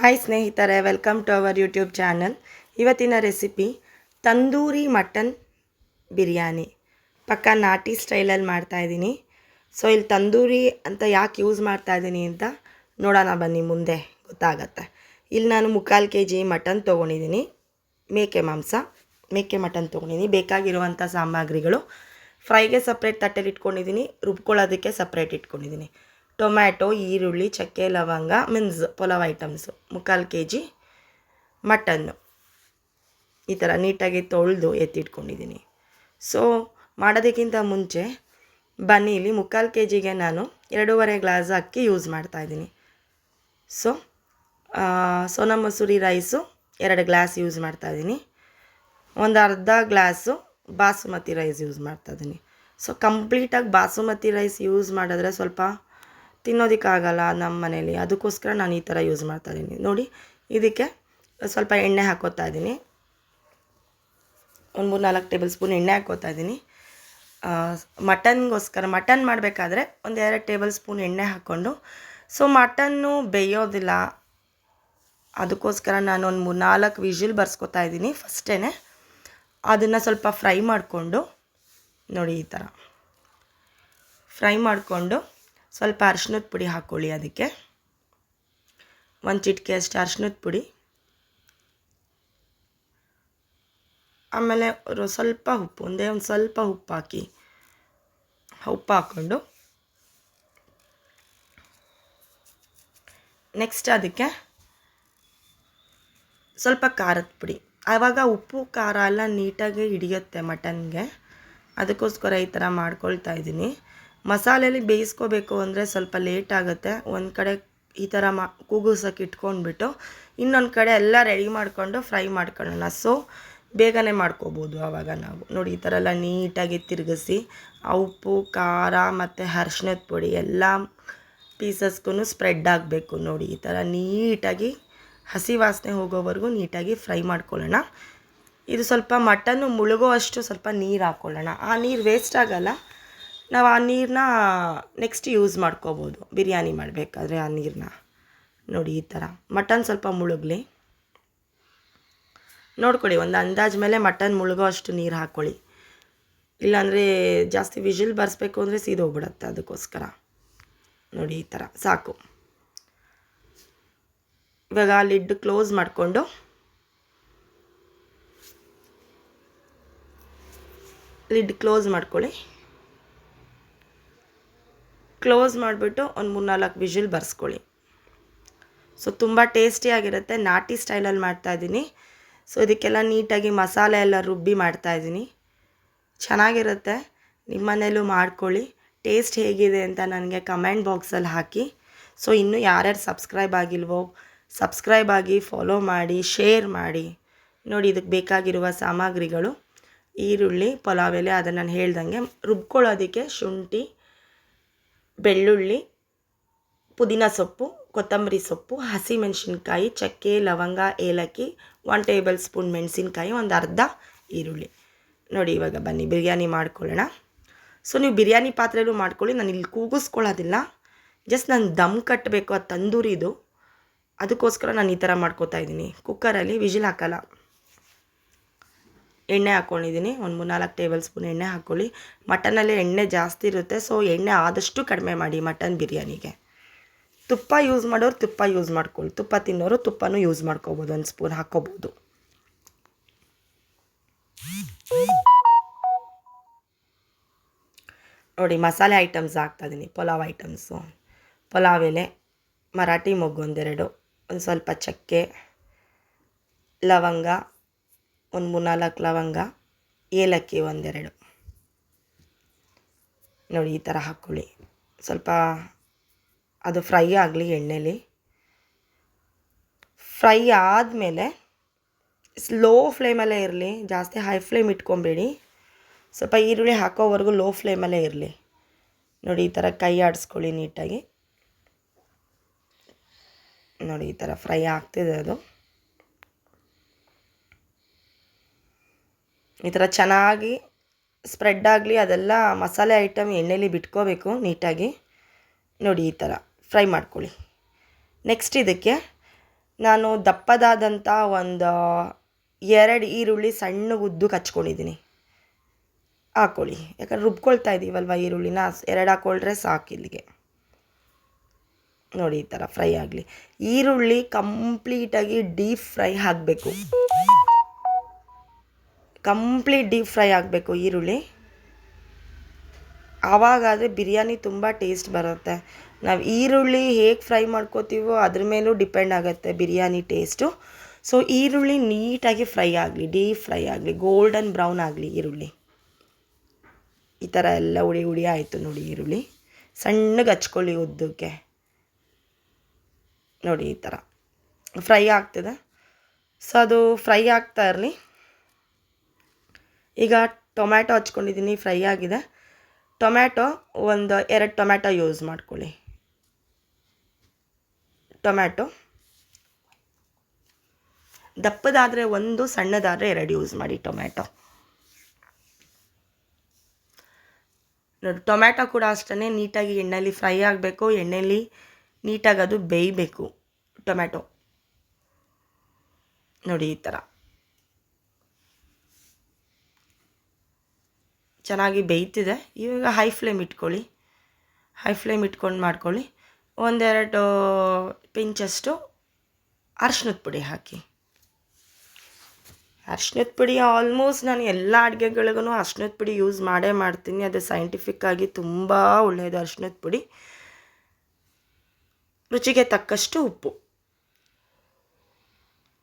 Hi ಸ್ನೇಹಿತರೆ welcome to our YouTube channel ಇವತ್ತಿನ recipe tandoori mutton biryani. ಪಕ್ಕ ನಾಟಿ ಸ್ಟೈಲಲ್ಲಿ ಮಾಡ್ತಾಯಿದ್ದೀನಿ ಸೊ ಇಲ್ಲಿ ತಂದೂರಿ ಅಂತ ಯಾಕೆ ಯೂಸ್ ಮಾಡ್ತಾಯಿದ್ದೀನಿ ಅಂತ ನೋಡೋಣ ಬನ್ನಿ ಮುಂದೆ, ಗೊತ್ತಾಗತ್ತೆ. ಇಲ್ಲಿ ನಾನು ಮುಕ್ಕಾಲು ಕೆ ಜಿ ಮಟನ್ ತೊಗೊಂಡಿದ್ದೀನಿ. ಮೇಕೆ ಮಾಂಸ, ಮೇಕೆ ಮಟನ್ ತೊಗೊಂಡಿದ್ದೀನಿ. ಬೇಕಾಗಿರುವಂಥ ಸಾಮಗ್ರಿಗಳು. ಫ್ರೈಗೆ ಸಪ್ರೇಟ್ ತಟ್ಟೆಲಿ ಇಟ್ಕೊಂಡಿದ್ದೀನಿ, ರುಬ್ಕೊಳ್ಳೋದಕ್ಕೆ ಸಪ್ರೇಟ್ ಇಟ್ಕೊಂಡಿದ್ದೀನಿ. ಟೊಮ್ಯಾಟೊ, ಈರುಳ್ಳಿ, ಚಕ್ಕೆ, ಲವಂಗ, ಮೀನ್ಸ್ ಪಲಾವ್ ಐಟಮ್ಸು. ಮುಕ್ಕಾಲು ಕೆ ಜಿ ಮಟನ್ನು ಈ ಥರ ನೀಟಾಗಿ ತೊಳೆದು ಎತ್ತಿಟ್ಕೊಂಡಿದ್ದೀನಿ. ಸೊ ಮಾಡೋದಕ್ಕಿಂತ ಮುಂಚೆ ಬನ್ನಿ, ಇಲ್ಲಿ ಮುಕ್ಕಾಲು ಕೆ ಜಿಗೆ ನಾನು ಎರಡೂವರೆ ಗ್ಲಾಸ್ ಅಕ್ಕಿ ಯೂಸ್ ಮಾಡ್ತಾಯಿದ್ದೀನಿ ಸೊ ಸೋನಾ ಮಸೂರಿ ರೈಸು ಎರಡು ಗ್ಲಾಸ್ ಯೂಸ್ ಮಾಡ್ತಾಯಿದ್ದೀನಿ ಒಂದು ಅರ್ಧ ಗ್ಲಾಸು ಬಾಸುಮತಿ ರೈಸ್ ಯೂಸ್ ಮಾಡ್ತಾಯಿದ್ದೀನಿ ಸೊ ಕಂಪ್ಲೀಟಾಗಿ ಬಾಸುಮತಿ ರೈಸ್ ಯೂಸ್ ಮಾಡಿದ್ರೆ ಸ್ವಲ್ಪ ತಿನ್ನೋದಕ್ಕಾಗಲ್ಲ ನಮ್ಮ ಮನೇಲಿ. ಅದಕ್ಕೋಸ್ಕರ ನಾನು ಈ ಥರ ಯೂಸ್ ಮಾಡ್ತಾ ಇದ್ದೀನಿ. ನೋಡಿ, ಇದಕ್ಕೆ ಸ್ವಲ್ಪ ಎಣ್ಣೆ ಹಾಕೋತಾ ಇದ್ದೀನಿ. ಒಂದು ಮೂರು ನಾಲ್ಕು ಟೇಬಲ್ ಸ್ಪೂನ್ ಎಣ್ಣೆ ಹಾಕೋತಾ ಇದ್ದೀನಿ. ಮಟನ್ಗೋಸ್ಕರ, ಮಟನ್ ಮಾಡಬೇಕಾದ್ರೆ ಒಂದು ಎರಡು ಟೇಬಲ್ ಸ್ಪೂನ್ ಎಣ್ಣೆ ಹಾಕ್ಕೊಂಡು, ಸೊ ಮಟನ್ನು ಬೇಯೋದಿಲ್ಲ. ಅದಕ್ಕೋಸ್ಕರ ನಾನು ಒಂದು ಮೂರು ನಾಲ್ಕು ವಿಜಿಲ್ ಬರ್ಸ್ಕೊತಾ ಇದ್ದೀನಿ ಫಸ್ಟೇ ಅದನ್ನು ಸ್ವಲ್ಪ ಫ್ರೈ ಮಾಡಿಕೊಂಡು, ನೋಡಿ ಈ ಥರ. ಫ್ರೈ ಮಾಡಿಕೊಂಡು ಸ್ವಲ್ಪ ಅರ್ಶಿನದ ಪುಡಿ ಹಾಕ್ಕೊಳ್ಳಿ ಅದಕ್ಕೆ. ಒಂದು ಚಿಟಿಕೆ ಅಷ್ಟು ಅರ್ಶಿನದ ಪುಡಿ. ಆಮೇಲೆ ಸ್ವಲ್ಪ ಉಪ್ಪು, ಒಂದೇ ಒಂದು ಸ್ವಲ್ಪ ಉಪ್ಪು ಹಾಕಿ. ಉಪ್ಪು ಹಾಕ್ಕೊಂಡು. ನೆಕ್ಸ್ಟ್ ಅದಕ್ಕೆ ಸ್ವಲ್ಪ ಖಾರದ ಪುಡಿ. ಆವಾಗ ಉಪ್ಪು, ಖಾರ ಎಲ್ಲ ನೀಟಾಗಿ ಹಿಡಿಯುತ್ತೆ ಮಟನ್ಗೆ. ಅದಕ್ಕೋಸ್ಕರ ಈ ಥರ ಮಾಡ್ಕೊಳ್ತಾ ಇದ್ದೀನಿ. ಮಸಾಲೆಯಲ್ಲಿ ಬೇಯಿಸ್ಕೋಬೇಕು ಅಂದರೆ ಸ್ವಲ್ಪ ಲೇಟ್ ಆಗುತ್ತೆ. ಒಂದು ಕಡೆ ಈ ಥರ ಮಾ, ಕೂಗಿಸೋಕೆ ಇಟ್ಕೊಂಡ್ಬಿಟ್ಟು ಇನ್ನೊಂದು ಕಡೆ ಎಲ್ಲ ರೆಡಿ ಮಾಡಿಕೊಂಡು ಫ್ರೈ ಮಾಡ್ಕೊಳ್ಳೋಣ. ಸೊ ಬೇಗನೆ ಮಾಡ್ಕೋಬೋದು ಆವಾಗ ನಾವು. ನೋಡಿ, ಈ ಥರ ಎಲ್ಲ ನೀಟಾಗಿ ತಿರುಗಿಸಿ ಉಪ್ಪು, ಖಾರ ಮತ್ತು ಅರ್ಶಿನದ ಪುಡಿ ಎಲ್ಲ ಪೀಸಸ್ಗೂ ಸ್ಪ್ರೆಡ್ ಆಗಬೇಕು. ನೋಡಿ, ಈ ಥರ ನೀಟಾಗಿ ಹಸಿ ವಾಸನೆ ಹೋಗೋವರೆಗೂ ನೀಟಾಗಿ ಫ್ರೈ ಮಾಡ್ಕೊಳ್ಳೋಣ. ಇದು ಸ್ವಲ್ಪ ಮಟನ್ನು ಮುಳುಗೋ ಅಷ್ಟು ಸ್ವಲ್ಪ ನೀರು ಹಾಕ್ಕೊಳ್ಳೋಣ ಆ ನೀರು ವೇಸ್ಟ್ ಆಗಲ್ಲ. ನಾವು ಆ ನೀರನ್ನ ನೆಕ್ಸ್ಟ್ ಯೂಸ್ ಮಾಡ್ಕೋಬೋದು. ಬಿರಿಯಾನಿ ಮಾಡಬೇಕಾದ್ರೆ ಆ ನೀರನ್ನ ನೋಡಿ ಈ ಥರ ಮಟನ್ ಸ್ವಲ್ಪ ಮುಳುಗಲಿ. ನೋಡ್ಕೊಳ್ಳಿ, ಒಂದು ಅಂದಾಜು ಮೇಲೆ ಮಟನ್ ಮುಳುಗೋ ಅಷ್ಟು ನೀರು ಹಾಕ್ಕೊಳ್ಳಿ ಇಲ್ಲಾಂದರೆ ಜಾಸ್ತಿ ವಿಜಿಲ್ ಬರ್ಸ್ಬೇಕು ಅಂದರೆ ಸೀದೋಗ್ಬಿಡತ್ತೆ ಅದಕ್ಕೋಸ್ಕರ. ನೋಡಿ ಈ ಥರ ಸಾಕು. ಇವಾಗ ಲಿಡ್ ಕ್ಲೋಸ್ ಮಾಡಿಕೊಂಡು. ಲಿಡ್ ಕ್ಲೋಸ್ ಮಾಡ್ಕೊಳ್ಳಿ. ಕ್ಲೋಸ್ ಮಾಡಿಬಿಟ್ಟು ಒಂದು ಮೂರು ನಾಲ್ಕು ವಿಜಿಲ್ ಬರ್ಸ್ಕೊಳ್ಳಿ. ಸೊ ತುಂಬ ಟೇಸ್ಟಿಯಾಗಿರುತ್ತೆ ನಾಟಿ ಸ್ಟೈಲಲ್ಲಿ ಮಾಡ್ತಾಯಿದ್ದೀನಿ ಸೊ ಇದಕ್ಕೆಲ್ಲ ನೀಟಾಗಿ ಮಸಾಲೆ ಎಲ್ಲ ರುಬ್ಬಿ ಮಾಡ್ತಾಯಿದ್ದೀನಿ ಚೆನ್ನಾಗಿರುತ್ತೆ. ನಿಮ್ಮ ಮನೇಲೂ ಮಾಡ್ಕೊಳ್ಳಿ. ಟೇಸ್ಟ್ ಹೇಗಿದೆ ಅಂತ ನನಗೆ ಕಮೆಂಟ್ ಬಾಕ್ಸಲ್ಲಿ ಹಾಕಿ. ಸೊ ಇನ್ನೂ ಯಾರ್ಯಾರು ಸಬ್ಸ್ಕ್ರೈಬ್ ಆಗಿಲ್ವೋ ಸಬ್ಸ್ಕ್ರೈಬ್ ಆಗಿ ಫಾಲೋ ಮಾಡಿ ಶೇರ್ ಮಾಡಿ. ನೋಡಿ, ಇದಕ್ಕೆ ಬೇಕಾಗಿರುವ ಸಾಮಗ್ರಿಗಳು, ಈರುಳ್ಳಿ, ಪಲಾವ್ ಎಲೆ, ಅದನ್ನು ನಾನು ಹೇಳ್ದಂಗೆ ರುಬ್ಕೊಳ್ಳೋದಕ್ಕೆ ಶುಂಠಿ ಬೆಳ್ಳುಳ್ಳಿ, ಪುದೀನ ಸೊಪ್ಪು, ಕೊತ್ತಂಬರಿ ಸೊಪ್ಪು ಹಸಿಮೆಣಸಿನ್ಕಾಯಿ ಚಕ್ಕೆ, ಲವಂಗ, ಏಲಕ್ಕಿ ಒನ್ ಟೇಬಲ್ ಸ್ಪೂನ್ ಮೆಣಸಿನ್ಕಾಯಿ, ಒಂದು ಅರ್ಧ ಈರುಳ್ಳಿ. ನೋಡಿ ಇವಾಗ ಬನ್ನಿ, ಬಿರಿಯಾನಿ ಮಾಡ್ಕೊಳ್ಳೋಣ. ಸೊ ನೀವು ಬಿರಿಯಾನಿ ಪಾತ್ರೆಯಲ್ಲೂ ಮಾಡ್ಕೊಳ್ಳಿ, ನಾನು ಇಲ್ಲಿ ಕೂಗಿಸ್ಕೊಳ್ಳೋದಿಲ್ಲ. ಜಸ್ಟ್ ನಾನು ದಮ್ ಕಟ್ಟಬೇಕು ಆ ತಂದೂರಿದು ಅದಕ್ಕೋಸ್ಕರ ನಾನು ಈ ಥರ ಮಾಡ್ಕೋತಾ ಇದ್ದೀನಿ. ಕುಕ್ಕರಲ್ಲಿ ವಿಜಿಲ್ ಹಾಕಲ್ಲ. ಎಣ್ಣೆ ಹಾಕ್ಕೊಂಡಿದ್ದೀನಿ ಒಂದು ಮೂರು ನಾಲ್ಕು ಟೇಬಲ್ ಸ್ಪೂನ್ ಎಣ್ಣೆ ಹಾಕ್ಕೊಳ್ಳಿ ಮಟನಲ್ಲಿ ಎಣ್ಣೆ ಜಾಸ್ತಿ ಇರುತ್ತೆ, ಸೊ ಎಣ್ಣೆ ಆದಷ್ಟು ಕಡಿಮೆ ಮಾಡಿ ಮಟನ್ ಬಿರಿಯಾನಿಗೆ. ತುಪ್ಪ ಯೂಸ್ ಮಾಡೋರು ತುಪ್ಪ ಯೂಸ್ ಮಾಡ್ಕೊಳ್ಳಿ. ತುಪ್ಪ ತಿನ್ನೋರು ತುಪ್ಪನೂ ಯೂಸ್ ಮಾಡ್ಕೋಬೋದು, ಒಂದು ಸ್ಪೂನ್ ಹಾಕ್ಕೋಬೋದು ನೋಡಿ, ಮಸಾಲೆ ಐಟಮ್ಸ್ ಹಾಕ್ತಾಯಿದ್ದೀನಿ ಪಲಾವ್ ಐಟಮ್ಸು ಪಲಾವ್ ಎಲೆ, ಮರಾಠಿ ಮೊಗ್ಗು ಒಂದೆರಡು, ಒಂದು ಸ್ವಲ್ಪ ಚಕ್ಕೆ, ಲವಂಗ ಒಂದು ಮೂರು ಲವಂಗ, ಏಲಕ್ಕಿ ಒಂದೆರಡು. ನೋಡಿ, ಈ ಥರ ಹಾಕ್ಕೊಳ್ಳಿ. ಸ್ವಲ್ಪ ಅದು ಫ್ರೈ ಆಗಲಿ ಎಣ್ಣೆಲಿ. ಫ್ರೈ ಆದಮೇಲೆ ಸ್ಲೋ ಫ್ಲೇಮಲ್ಲೇ ಇರಲಿ, ಜಾಸ್ತಿ ಹೈ ಫ್ಲೇಮ್ ಇಟ್ಕೊಬೇಡಿ. ಸ್ವಲ್ಪ ಈರುಳ್ಳಿ ಹಾಕೋವರೆಗೂ ಲೋ ಫ್ಲೇಮಲ್ಲೇ ಇರಲಿ. ನೋಡಿ, ಈ ಥರ ಕೈ ಆಡಿಸ್ಕೊಳ್ಳಿ ನೀಟಾಗಿ. ನೋಡಿ, ಈ ಥರ ಫ್ರೈ ಆಗ್ತಿದೆ ಅದು. ಈ ಥರ ಚೆನ್ನಾಗಿ ಸ್ಪ್ರೆಡ್ ಆಗಲಿ, ಅದೆಲ್ಲ ಮಸಾಲೆ ಐಟಮ್ ಎಣ್ಣೆಲಿ ಬಿಟ್ಕೋಬೇಕು ನೀಟಾಗಿ. ನೋಡಿ ಈ ಥರ, ಫ್ರೈ ಮಾಡ್ಕೊಳ್ಳಿ. ನೆಕ್ಸ್ಟ್ ಇದಕ್ಕೆ ನಾನು ದಪ್ಪದಾದಂಥ ಒಂದು ಎರಡು ಈರುಳ್ಳಿ ಸಣ್ಣ ಉದ್ದು ಕಚ್ಕೊಂಡಿದ್ದೀನಿ. ಹಾಕ್ಕೊಳ್ಳಿ ಯಾಕಂದ್ರೆ ರುಬ್ಕೊಳ್ತಾ ಇದ್ದೀವಲ್ವ ಈರುಳ್ಳಿನ, ಎರಡು ಹಾಕ್ಕೊಳ್ರೆ ಸಾಕು ಇಲ್ಲಿಗೆ. ನೋಡಿ ಈ ಥರ ಫ್ರೈ ಆಗಲಿ. ಈರುಳ್ಳಿ ಕಂಪ್ಲೀಟಾಗಿ ಡೀಪ್ ಫ್ರೈ ಆಗಬೇಕು ಕಂಪ್ಲೀಟ್ ಡೀಪ್ ಫ್ರೈ ಆಗಬೇಕು ಈರುಳ್ಳಿ. ಆವಾಗಾದರೆ ಬಿರಿಯಾನಿ ತುಂಬ ಟೇಸ್ಟ್ ಬರುತ್ತೆ. ನಾವು ಈರುಳ್ಳಿ ಹೇಗೆ ಫ್ರೈ ಮಾಡ್ಕೋತೀವೋ ಅದ್ರ ಮೇಲೂ ಡಿಪೆಂಡ್ ಆಗುತ್ತೆ ಬಿರಿಯಾನಿ ಟೇಸ್ಟು. ಸೊ ಈರುಳ್ಳಿ ನೀಟಾಗಿ ಫ್ರೈ ಆಗಲಿ, ಡೀಪ್ ಫ್ರೈ ಆಗಲಿ, ಗೋಲ್ಡನ್ ಬ್ರೌನ್ ಆಗಲಿ ಈರುಳ್ಳಿ. ಈ ಥರ ಎಲ್ಲ ಉಡಿ ಉಡಿ ಆಯಿತು ನೋಡಿ ಈರುಳ್ಳಿ. ಸಣ್ಣಗೆ ಹಚ್ಕೊಳ್ಳಿ ಉದ್ದಕ್ಕೆ. ನೋಡಿ ಈ ಥರ ಫ್ರೈ ಆಗ್ತದೆ. ಸೊ ಅದು ಫ್ರೈ ಆಗ್ತಾ ಇರಲಿ. ಈಗ ಟೊಮ್ಯಾಟೊ ಹಚ್ಕೊಂಡಿದ್ದೀನಿ, ಫ್ರೈ ಆಗಿದೆ. ಟೊಮ್ಯಾಟೊ ಒಂದು ಎರಡು ಟೊಮ್ಯಾಟೊ ಯೂಸ್ ಮಾಡ್ಕೊಳ್ಳಿ. ಟೊಮ್ಯಾಟೊ ದಪ್ಪದಾದರೆ ಒಂದು, ಸಣ್ಣದಾದರೆ ಎರಡು ಯೂಸ್ ಮಾಡಿ ಟೊಮ್ಯಾಟೊ. ನೋಡಿ, ಟೊಮ್ಯಾಟೊ ಕೂಡ ಅಷ್ಟೇ ನೀಟಾಗಿ ಎಣ್ಣೆಯಲ್ಲಿ ಫ್ರೈ ಆಗಬೇಕು, ಎಣ್ಣೆಯಲ್ಲಿ ನೀಟಾಗಿ ಅದು ಬೇಯಬೇಕು ಟೊಮ್ಯಾಟೊ. ನೋಡಿ, ಈ ಥರ. ಚೆನ್ನಾಗಿ ಬೇಯ್ತಿದೆ. ಇವಾಗ ಹೈ ಫ್ಲೇಮ್ ಇಟ್ಕೊಳ್ಳಿ. ಹೈ ಫ್ಲೇಮ್ ಇಟ್ಕೊಂಡು ಮಾಡ್ಕೊಳ್ಳಿ. ಒಂದೆರಡು ಪಿಂಚಷ್ಟು ಅರ್ಶಿನದ ಪುಡಿ ಹಾಕಿ. ಅರ್ಶಿನದ ಪುಡಿ ಆಲ್ಮೋಸ್ಟ್ ನಾನು ಎಲ್ಲ ಅಡುಗೆಗಳಿಗೂ ಅರ್ಶಿನದ ಪುಡಿ ಯೂಸ್ ಮಾಡೇ ಮಾಡ್ತೀನಿ. ಅದು ಸೈಂಟಿಫಿಕ್ಕಾಗಿ ತುಂಬ ಒಳ್ಳೆಯದು ಅರ್ಶಿನದ ಪುಡಿ. ರುಚಿಗೆ ತಕ್ಕಷ್ಟು ಉಪ್ಪು.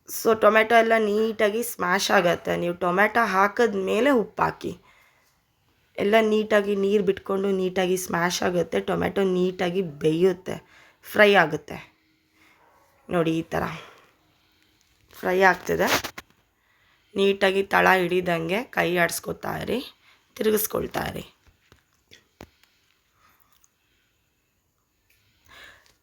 ಸೊ ಟೊಮೆಟೊ ಎಲ್ಲ ನೀಟಾಗಿ ಸ್ಮ್ಯಾಶ್ ಆಗುತ್ತೆ. ನೀವು ಟೊಮೆಟೊ ಹಾಕಿದ ಮೇಲೆ ಉಪ್ಪು ಹಾಕಿ ಎಲ್ಲ ನೀಟಾಗಿ ನೀರು ಬಿಟ್ಕೊಂಡು ನೀಟಾಗಿ ಸ್ಮ್ಯಾಶ್ ಆಗುತ್ತೆ ಟೊಮೆಟೊ ನೀಟಾಗಿ ಬೇಯುತ್ತೆ ಫ್ರೈ ಆಗುತ್ತೆ. ನೋಡಿ ಈ ಥರ ಫ್ರೈ ಆಗ್ತಿದೆ. ನೀಟಾಗಿ ತಳ ಹಿಡಿದಂಗೆ ಕೈ ಆಡಿಸ್ಕೊತಾ ಇರಿ, ತಿರುಗಿಸ್ಕೊಳ್ತಾ ಇರಿ.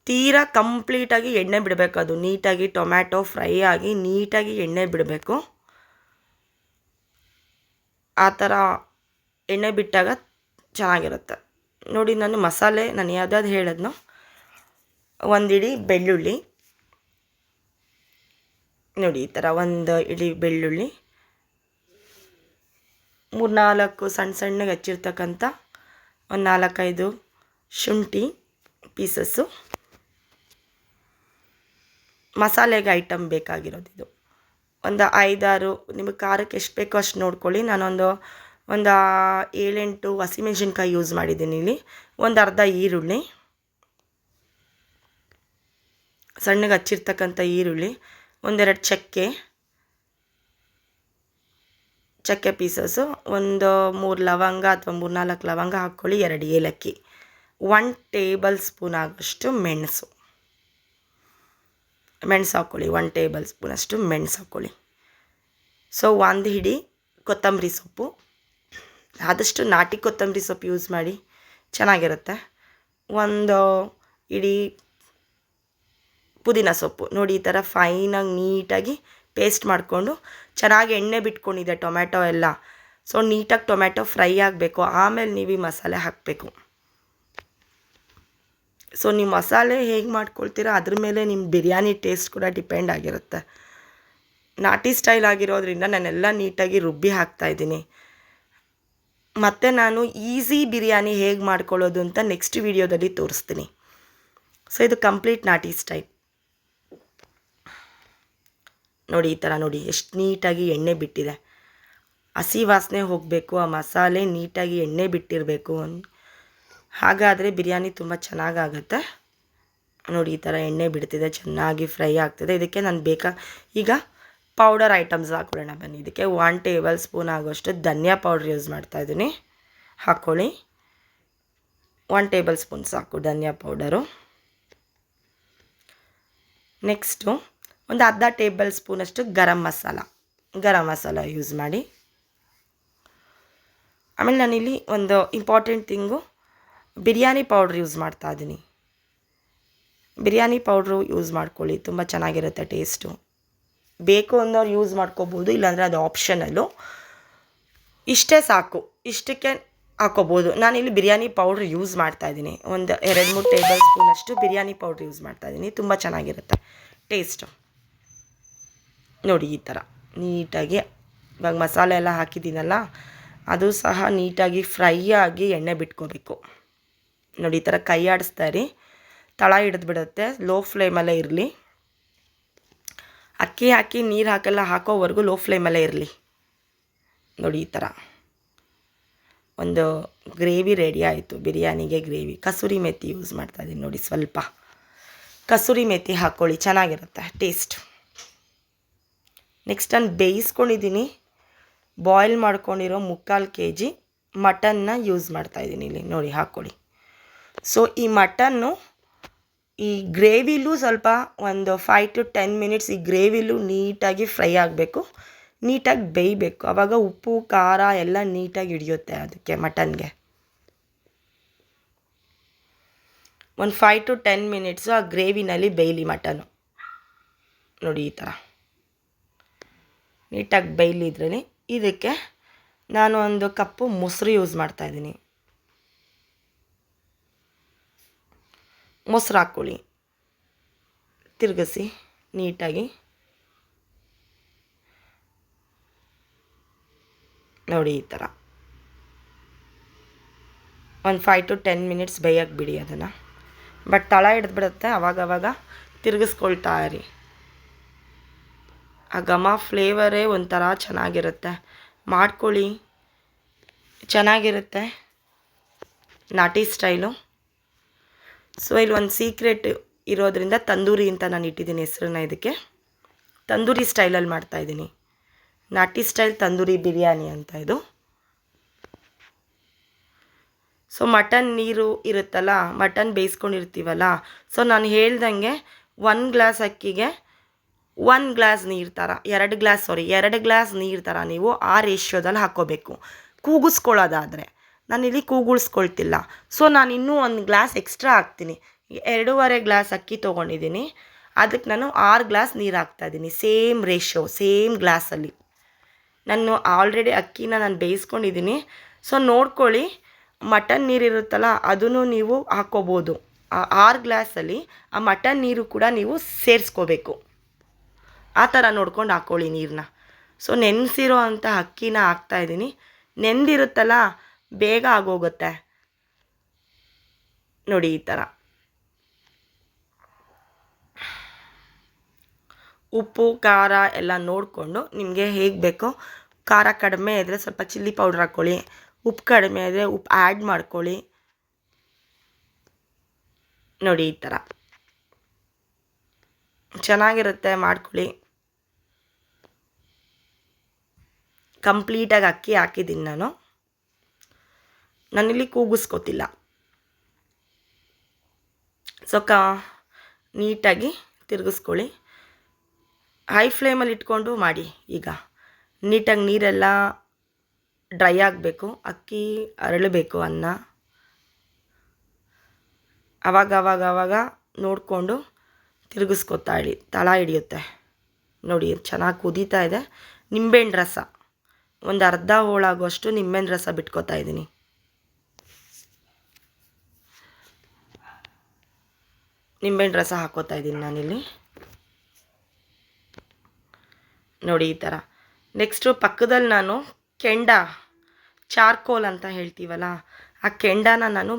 ತೀರಾ ಕಂಪ್ಲೀಟಾಗಿ ಎಣ್ಣೆ ಬಿಡಬೇಕು ಅದು. ನೀಟಾಗಿ ಟೊಮ್ಯಾಟೊ ಫ್ರೈ ಆಗಿ ನೀಟಾಗಿ ಎಣ್ಣೆ ಬಿಡಬೇಕು. ಆ ಥರ ಎಣ್ಣೆ ಬಿಟ್ಟಾಗ ಚೆನ್ನಾಗಿರುತ್ತೆ. ನೋಡಿ, ನಾನು ಮಸಾಲೆ, ನಾನು ಯಾವ್ದಾದ್ರು ಒಂದು ಒಂದಿಡಿ ಬೆಳ್ಳುಳ್ಳಿ. ನೋಡಿ, ಈ ಥರ ಒಂದು ಇಡಿ ಬೆಳ್ಳುಳ್ಳಿ. ಮೂರ್ನಾಲ್ಕು ಸಣ್ಣ ಸಣ್ಣಗೆ ಹಚ್ಚಿರ್ತಕ್ಕಂಥ ಒಂದು ನಾಲ್ಕೈದು ಶುಂಠಿ ಪೀಸಸ್ಸು. ಮಸಾಲೆಗೆ ಐಟಮ್ ಬೇಕಾಗಿರೋದು ಇದು. ಒಂದು ಐದಾರು, ನಿಮಗೆ ಖಾರಕ್ಕೆ ಎಷ್ಟು ಬೇಕೋ ಅಷ್ಟು ನೋಡ್ಕೊಳ್ಳಿ. ನಾನೊಂದು ಒಂದು ಏಳೆಂಟು ಹಸಿಮೆಣ್ಸಿನ್ಕಾಯಿ ಯೂಸ್ ಮಾಡಿದ್ದೀನಿ ಇಲ್ಲಿ. ಒಂದು ಅರ್ಧ ಈರುಳ್ಳಿ. ಸಣ್ಣಗೆ ಹಚ್ಚಿರ್ತಕ್ಕಂಥ ಈರುಳ್ಳಿ. ಒಂದೆರಡು ಚಕ್ಕೆ. ಚಕ್ಕೆ ಪೀಸಸ್ಸು ಒಂದು ಮೂರು ಲವಂಗ ಅಥವಾ ಮೂರು ನಾಲ್ಕು ಲವಂಗ ಹಾಕ್ಕೊಳ್ಳಿ, ಎರಡು ಏಲಕ್ಕಿ. ಒನ್ ಟೇಬಲ್ ಸ್ಪೂನ್ ಆಗೋಷ್ಟು ಮೆಣಸು. ಮೆಣಸು ಹಾಕ್ಕೊಳ್ಳಿ ಒನ್ ಟೇಬಲ್ ಸ್ಪೂನಷ್ಟು ಮೆಣಸು ಹಾಕ್ಕೊಳ್ಳಿ. ಸೊ ಒಂದು ಹಿಡಿ ಕೊತ್ತಂಬರಿ ಸೊಪ್ಪು. ಆದಷ್ಟು ನಾಟಿ ಕೊತ್ತಂಬರಿ ಸೊಪ್ಪು ಯೂಸ್ ಮಾಡಿ ಚೆನ್ನಾಗಿರುತ್ತೆ. ಒಂದು ಇಡೀ ಪುದೀನ ಸೊಪ್ಪು ನೋಡಿ ಈ ಥರ ಫೈನಾಗಿ ನೀಟಾಗಿ ಪೇಸ್ಟ್ ಮಾಡಿಕೊಂಡು ಚೆನ್ನಾಗಿ ಎಣ್ಣೆ ಬಿಟ್ಕೊಂಡಿದೆ ಟೊಮ್ಯಾಟೊ ಎಲ್ಲ. ಸೊ ನೀಟಾಗಿ ಟೊಮ್ಯಾಟೊ ಫ್ರೈ ಆಗಬೇಕು. ಆಮೇಲೆ ನೀವು ಮಸಾಲೆ ಹಾಕಬೇಕು. ಸೊ ನೀವು ಮಸಾಲೆ ಹೇಗೆ ಮಾಡ್ಕೊಳ್ತೀರೋ? ಅದ್ರ ಮೇಲೆ ನಿಮ್ಮ ಬಿರಿಯಾನಿ ಟೇಸ್ಟ್ ಕೂಡ ಡಿಪೆಂಡ್ ಆಗಿರುತ್ತೆ. ನಾಟಿ ಸ್ಟೈಲ್ ಆಗಿರೋದ್ರಿಂದ ನಾನೆಲ್ಲ ನೀಟಾಗಿ ರುಬ್ಬಿ ಹಾಕ್ತಾಯಿದ್ದೀನಿ ಮತ್ತು ನಾನು ಈಸಿ ಬಿರಿಯಾನಿ ಹೇಗೆ ಮಾಡ್ಕೊಳ್ಳೋದು ಅಂತ ನೆಕ್ಸ್ಟ್ ವಿಡಿಯೋದಲ್ಲಿ ತೋರಿಸ್ತೀನಿ. ಸೊ ಇದು ಕಂಪ್ಲೀಟ್ ನಾಟಿ ಸ್ಟೈಲ್ ನೋಡಿ, ಈ ಥರ ನೋಡಿ, ಎಷ್ಟು ನೀಟಾಗಿ ಎಣ್ಣೆ ಬಿಟ್ಟಿದೆ. ಹಸಿ ವಾಸನೆ ಹೋಗಬೇಕು, ಆ ಮಸಾಲೆ ನೀಟಾಗಿ ಎಣ್ಣೆ ಬಿಟ್ಟಿರಬೇಕು ಹಾಗಾದರೆ ಬಿರಿಯಾನಿ ತುಂಬ ಚೆನ್ನಾಗಾಗತ್ತೆ. ನೋಡಿ, ಈ ಥರ ಎಣ್ಣೆ ಬಿಡ್ತಿದೆ, ಚೆನ್ನಾಗಿ ಫ್ರೈ ಆಗ್ತಿದೆ. ಇದಕ್ಕೆ ನಾನು ಬೇಕಾ, ಈಗ ಪೌಡರ್ ಐಟಮ್ಸ್ ಹಾಕ್ಬಿಡೋಣ ಬನ್ನಿ. ಇದಕ್ಕೆ ಒನ್ ಟೇಬಲ್ ಸ್ಪೂನ್ ಆಗೋಷ್ಟು ಧನಿಯಾ ಪೌಡ್ರ್ ಯೂಸ್ ಮಾಡ್ತಾಯಿದ್ದೀನಿ ಹಾಕ್ಕೊಳ್ಳಿ ಒನ್ ಟೇಬಲ್ ಸ್ಪೂನ್ ಸಾಕು ಧನಿಯಾ ಪೌಡರು ನೆಕ್ಸ್ಟು ಒಂದು ಅರ್ಧ ಟೇಬಲ್ ಸ್ಪೂನಷ್ಟು ಗರಂ ಮಸಾಲ. ಗರಂ ಮಸಾಲ ಯೂಸ್ ಮಾಡಿ. ಆಮೇಲೆ ನಾನಿಲ್ಲಿ ಒಂದು important thing biryani powder use ಮಾಡ್ತಾ ಇದ್ದೀನಿ. ಬಿರಿಯಾನಿ ಪೌಡ್ರು ಯೂಸ್ ಮಾಡ್ಕೊಳ್ಳಿ. ತುಂಬ ಚೆನ್ನಾಗಿರುತ್ತೆ ಟೇಸ್ಟು ಬೇಕು ಅನ್ನೋರು ಯೂಸ್ ಮಾಡ್ಕೋಬೋದು, ಇಲ್ಲಾಂದರೆ ಅದು ಆಪ್ಷನಲ್ಲು ಇಷ್ಟೇ ಸಾಕು. ಇಷ್ಟಕ್ಕೆ ಹಾಕೋಬೋದು. ನಾನಿಲ್ಲಿ ಬಿರಿಯಾನಿ ಪೌಡ್ರ್ ಯೂಸ್ ಮಾಡ್ತಾಯಿದ್ದೀನಿ ಒಂದು ಎರಡು ಮೂರು ಟೇಬಲ್ ಸ್ಪೂನಷ್ಟು ಬಿರಿಯಾನಿ ಪೌಡ್ರ್ ಯೂಸ್ ಮಾಡ್ತಾಯಿದ್ದೀನಿ ತುಂಬ ಚೆನ್ನಾಗಿರುತ್ತೆ. ಟೇಸ್ಟು ನೋಡಿ, ಈ ಥರ ನೀಟಾಗಿ ಇವಾಗ ಮಸಾಲೆ ಎಲ್ಲ ಹಾಕಿದ್ದೀನಲ್ಲ, ಅದು ಸಹ ನೀಟಾಗಿ ಫ್ರೈ ಆಗಿ ಎಣ್ಣೆ ಬಿಟ್ಕೋಬೇಕು. ನೋಡಿ, ಈ ಥರ ಕೈ ಆಡಿಸ್ತಾ ಇರಿ. ತಳ ಹಿಡಿದು ಬಿಡುತ್ತೆ ಲೋ ಫ್ಲೇಮಲ್ಲೇ ಇರಲಿ. ಅಕ್ಕಿ ಹಾಕಿ ನೀರು ಹಾಕೆಲ್ಲ, ಹಾಕೋವರೆಗೂ ಲೋ ಫ್ಲೇಮಲ್ಲೇ ಇರಲಿ. ನೋಡಿ ಈ ಥರ ಒಂದು ಗ್ರೇವಿ ರೆಡಿ ಆಯಿತು, ಬಿರಿಯಾನಿಗೆ ಗ್ರೇವಿ ಕಸೂರಿ ಮೆಥಿ ಯೂಸ್ ಮಾಡ್ತಾಯಿದ್ದೀನಿ ನೋಡಿ ಸ್ವಲ್ಪ. ಕಸೂರಿ ಮೆಥಿ ಹಾಕ್ಕೊಳ್ಳಿ ಚೆನ್ನಾಗಿರುತ್ತೆ ಟೇಸ್ಟ್ ನೆಕ್ಸ್ಟ್ ನಾನು ಬೇಯಿಸ್ಕೊಂಡಿದ್ದೀನಿ. ಬಾಯ್ಲ್ ಮಾಡ್ಕೊಂಡಿರೋ ಮುಕ್ಕಾಲು ಕೆ ಜಿ ಮಟನ್ನ ಯೂಸ್ ಮಾಡ್ತಾಯಿದ್ದೀನಿ ಇಲ್ಲಿ. ನೋಡಿ ಹಾಕ್ಕೊಳ್ಳಿ ಸೊ ಈ ಮಟನ್ನು ಈ ಗ್ರೇವಿಲೂ ಸ್ವಲ್ಪ ಒಂದು ಫೈವ್ ಟು ಟೆನ್ ಮಿನಿಟ್ಸ್ ಈ ಗ್ರೇವಿಲೂ ನೀಟಾಗಿ ಫ್ರೈ ಆಗಬೇಕು. ನೀಟಾಗಿ ಬೇಯಬೇಕು. ಆವಾಗ ಉಪ್ಪು, ಖಾರ ಎಲ್ಲ ನೀಟಾಗಿ ಹಿಡಿಯುತ್ತೆ ಅದಕ್ಕೆ ಮಟನ್ಗೆ. ಒಂದು ಫೈವ್ ಟು ಟೆನ್ ಮಿನಿಟ್ಸು ಆ ಗ್ರೇವಿನಲ್ಲಿ ಬೇಯಲಿ ಮಟನು. ನೋಡಿ ಈ ಥರ ನೀಟಾಗಿ ಬೇಯಲಿದ್ರಲ್ಲಿ ಇದಕ್ಕೆ ನಾನು ಒಂದು ಕಪ್ಪು ಮೊಸರು ಯೂಸ್ ಮಾಡ್ತಾಯಿದ್ದೀನಿ ಮೊಸರು ಹಾಕ್ಕೊಳ್ಳಿ ತಿರುಗಿಸಿ ನೀಟಾಗಿ. ನೋಡಿ ಈ ಥರ. ಒಂದು ಫೈವ್ ಟು ಟೆನ್ ಮಿನಿಟ್ಸ್ ಬೇಯಕ್ಕೆ ಬಿಡಿ ಅದನ್ನು. ಬಟ್ ತಳ ಹಿಡಿದ್ಬಿಡುತ್ತೆ ಅವಾಗವಾಗ ತಿರುಗಿಸ್ಕೊಳ್ತಾ ಇರಿ. ಆ ಘಮ ಫ್ಲೇವರೇ ಒಂಥರ ಚೆನ್ನಾಗಿರುತ್ತೆ. ಮಾಡ್ಕೊಳ್ಳಿ. ಚೆನ್ನಾಗಿರುತ್ತೆ. ನಾಟಿ ಸ್ಟೈಲು. ಸೊ ಇಲ್ಲಿ ಒಂದು ಸೀಕ್ರೆಟ್ ಇರೋದರಿಂದ ತಂದೂರಿ ಅಂತ ನಾನು ಇಟ್ಟಿದ್ದೀನಿ ಹೆಸರನ್ನ ಇದಕ್ಕೆ. ತಂದೂರಿ ಸ್ಟೈಲಲ್ಲಿ ಮಾಡ್ತಾಯಿದ್ದೀನಿ ನಾಟಿ ಸ್ಟೈಲ್ ತಂದೂರಿ ಬಿರಿಯಾನಿ ಅಂತ ಇದು. ಸೊ ಮಟನ್ ನೀರು ಇರುತ್ತಲ್ಲ ಮಟನ್ ಬೇಯಿಸ್ಕೊಂಡಿರ್ತೀವಲ್ಲ ಸೊ ನಾನು ಹೇಳ್ದಂಗೆ ಒಂದು ಗ್ಲಾಸ್ ಅಕ್ಕಿಗೆ ಒಂದು ಗ್ಲಾಸ್ ನೀರು ಥರ ಎರಡು ಗ್ಲಾಸ್ ಸಾರಿ ಎರಡು ಗ್ಲಾಸ್ ನೀರು ಥರ ನೀವು ಆ ರೇಷ್ಯೋದಲ್ಲಿ ಹಾಕ್ಕೋಬೇಕು ಕೂಗಿಸ್ಕೊಳ್ಳೋದಾದರೆ. ನಾನಿಲ್ಲಿ ಕೂಗುಳಿಸ್ಕೊಳ್ತಿಲ್ಲ. ಸೊ ನಾನು ಇನ್ನೂ ಒಂದು ಗ್ಲಾಸ್ ಎಕ್ಸ್ಟ್ರಾ ಹಾಕ್ತೀನಿ. ಎರಡೂವರೆ ಗ್ಲಾಸ್ ಅಕ್ಕಿ ತೊಗೊಂಡಿದ್ದೀನಿ. ಅದಕ್ಕೆ ನಾನು ಆರು ಗ್ಲಾಸ್ ನೀರು ಹಾಕ್ತಾಯಿದ್ದೀನಿ ಸೇಮ್ ರೇಷೋ ಸೇಮ್ ಗ್ಲಾಸಲ್ಲಿ. ನಾನು ಆಲ್ರೆಡಿ ಅಕ್ಕಿನ ನಾನು ಬೇಯಿಸ್ಕೊಂಡಿದ್ದೀನಿ. ಸೊ ನೋಡ್ಕೊಳ್ಳಿ. ಮಟನ್ ನೀರಿರುತ್ತಲ್ಲ ಅದನ್ನು ನೀವು ಹಾಕ್ಕೋಬೋದು ಆ ಆರು ಗ್ಲಾಸಲ್ಲಿ ಆ ಮಟನ್ ನೀರು ಕೂಡ ನೀವು ಸೇರಿಸ್ಕೋಬೇಕು. ಆ ಥರ ನೋಡ್ಕೊಂಡು ಹಾಕ್ಕೊಳ್ಳಿ ನೀರನ್ನ ಸೊ ನೆನೆಸಿರೋ ಅಂಥ ಅಕ್ಕಿನ ಹಾಕ್ತಾಯಿದ್ದೀನಿ ನೆಂದಿರುತ್ತಲ್ಲ ಬೇಗ ಆಗೋಗುತ್ತೆ. ನೋಡಿ ಈ ಥರ. ಉಪ್ಪು, ಖಾರ ಎಲ್ಲ ನೋಡಿಕೊಂಡು ನಿಮಗೆ ಹೇಗೆ ಬೇಕೋ, ಖಾರ ಕಡಿಮೆ ಇದ್ದರೆ ಸ್ವಲ್ಪ ಚಿಲ್ಲಿ ಪೌಡ್ರ್ ಹಾಕ್ಕೊಳ್ಳಿ. ಉಪ್ಪು ಕಡಿಮೆ ಇದ್ದರೆ ಉಪ್ಪು ಆ್ಯಡ್ ಮಾಡ್ಕೊಳ್ಳಿ. ನೋಡಿ ಈ ಥರ. ಚೆನ್ನಾಗಿರುತ್ತೆ ಮಾಡ್ಕೊಳ್ಳಿ. ಕಂಪ್ಲೀಟಾಗಿ ಅಕ್ಕಿ ಹಾಕಿದ್ದೀನಿ ನಾನು. ನಾನಿಲ್ಲಿ ಕೂಗಿಸ್ಕೋತಿಲ್ಲ. ಸೊ ಕ, ನೀಟಾಗಿ ತಿರುಗಿಸ್ಕೊಳ್ಳಿ. ಹೈ ಫ್ಲೇಮಲ್ಲಿ ಇಟ್ಕೊಂಡು ಮಾಡಿ ಈಗ. ನೀಟಾಗಿ ನೀರೆಲ್ಲ ಡ್ರೈ ಆಗಬೇಕು, ಅಕ್ಕಿ ಅರಳಬೇಕು ಅನ್ನ. ಅವಾಗ ಅವಾಗ ಅವಾಗ ನೋಡಿಕೊಂಡು ತಿರುಗಿಸ್ಕೊತಾ ಇಳಿ, ತಳ ಹಿಡಿಯುತ್ತೆ. ನೋಡಿ, ಚೆನ್ನಾಗಿ ಕುದೀತಾ ಇದೆ. ನಿಂಬೆಹಣ್ಣು ರಸ. ಒಂದು ಅರ್ಧ ಹೋಳಾಗುವಷ್ಟು ನಿಂಬೆಹಣ್ಣು ರಸ ಬಿಟ್ಕೋತಾ ಇದ್ದೀನಿ. ನಿಂಬೆಹಣ್ಣು ರಸ ಹಾಕೋತಾ ಇದ್ದೀನಿ ನಾನಿಲ್ಲಿ. ನೋಡಿ ಈ ಥರ. ನೆಕ್ಸ್ಟು ಪಕ್ಕದಲ್ಲಿ ನಾನು ಕೆಂಡ, ಚಾರ್ಕೋಲ್ ಅಂತ ಹೇಳ್ತೀವಲ್ಲ, ಆ ಕೆಂಡನ ನಾನು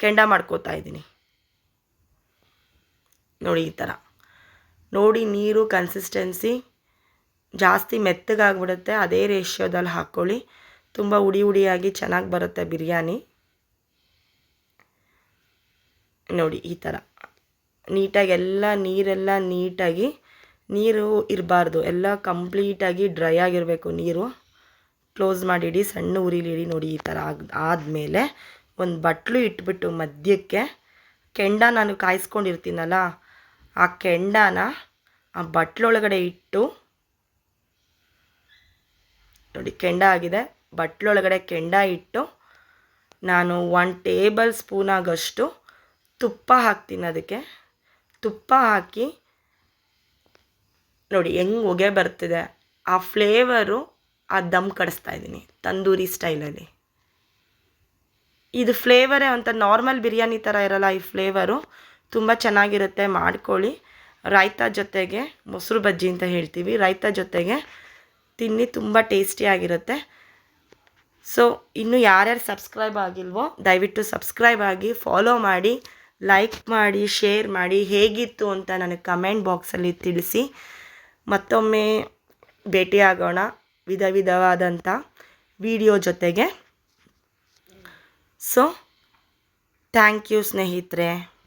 ಕೆಂಡ ಮಾಡ್ಕೋತಾ ಇದ್ದೀನಿ. ನೋಡಿ ಈ ಥರ. ನೋಡಿ ನೀರು ಕನ್ಸಿಸ್ಟೆನ್ಸಿ ಜಾಸ್ತಿ ಮೆತ್ತಗಾಗ್ಬಿಡುತ್ತೆ, ಅದೇ ರೇಷ್ಯೋದಲ್ಲಿ ಹಾಕ್ಕೊಳ್ಳಿ. ತುಂಬ ಉಡಿ ಉಡಿಯಾಗಿ ಚೆನ್ನಾಗಿ ಬರುತ್ತೆ ಬಿರಿಯಾನಿ. ನೋಡಿ ಈ ಥರ. ನೀಟಾಗಿ ಎಲ್ಲ ನೀರೆಲ್ಲ ನೀಟಾಗಿ ನೀರು ಇರಬಾರ್ದು. ಎಲ್ಲ ಕಂಪ್ಲೀಟಾಗಿ ಡ್ರೈ ಆಗಿರಬೇಕು ನೀರು. ಕ್ಲೋಸ್ ಮಾಡಿಡಿ, ಸಣ್ಣ ಉರಿಲಿಡಿ ನೋಡಿ ಈ ಥರ ಆಗ, ಆದಮೇಲೆ ಒಂದು ಬಟ್ಲು ಇಟ್ಬಿಟ್ಟು ಮಧ್ಯಕ್ಕೆ ಕೆಂಡ ನಾನು ಕಾಯಿಸ್ಕೊಂಡಿರ್ತೀನಲ್ಲ, ಆ ಕೆಂಡನ ಆ ಬಟ್ಲೊಳಗಡೆ ಇಟ್ಟು ನೋಡಿ ಕೆಂಡ ಆಗಿದೆ. ಬಟ್ಲೊಳಗಡೆ ಕೆಂಡ ಇಟ್ಟು ನಾನು ಒನ್ ಟೇಬಲ್ ಸ್ಪೂನ್ ಆಗಷ್ಟು ತುಪ್ಪ ಹಾಕ್ತೀನಿ ಅದಕ್ಕೆ. ತುಪ್ಪ ಹಾಕಿ ನೋಡಿ ಹೆಂಗೆ ಹೊಗೆ ಬರ್ತಿದೆ, ಆ ಫ್ಲೇವರು ಆ ದಮ್ ಕಡಿಸ್ತಾ ಇದ್ದೀನಿ, ತಂದೂರಿ ಸ್ಟೈಲಲ್ಲಿ ಇದು ಫ್ಲೇವರೇ ಅಂತ ನಾರ್ಮಲ್ ಬಿರಿಯಾನಿ ಥರ ಇರಲ್ಲ, ಈ ಫ್ಲೇವರು ತುಂಬ ಚೆನ್ನಾಗಿರುತ್ತೆ, ಮಾಡ್ಕೊಳ್ಳಿ. ರಾಯ್ತ ಜೊತೆಗೆ ಮೊಸರು ಬಜ್ಜಿ ಅಂತ ಹೇಳ್ತೀವಿ ರಾಯ್ತ ಜೊತೆಗೆ ತಿನ್ನಿ, ತುಂಬ ಟೇಸ್ಟಿಯಾಗಿರುತ್ತೆ ಸೊ ಇನ್ನು ಯಾರ್ಯಾರು ಸಬ್ಸ್ಕ್ರೈಬ್ ಆಗಿಲ್ವೋ, ದಯವಿಟ್ಟು ಸಬ್ಸ್ಕ್ರೈಬ್ ಆಗಿ ಫಾಲೋ ಮಾಡಿ. ಲೈಕ್ ಮಾಡಿ ಶೇರ್ ಮಾಡಿ ಹೇಗಿತ್ತು ಅಂತ ನನಗೆ ಕಮೆಂಟ್ ಬಾಕ್ಸಲ್ಲಿ ತಿಳಿಸಿ. ಮತ್ತೊಮ್ಮೆ ಭೇಟಿಯಾಗೋಣ ವಿಧ ವಿಧವಾದಂಥ ವಿಡಿಯೋ ಜೊತೆಗೆ. ಸೊ ಥ್ಯಾಂಕ್ ಯು ಸ್ನೇಹಿತರೆ.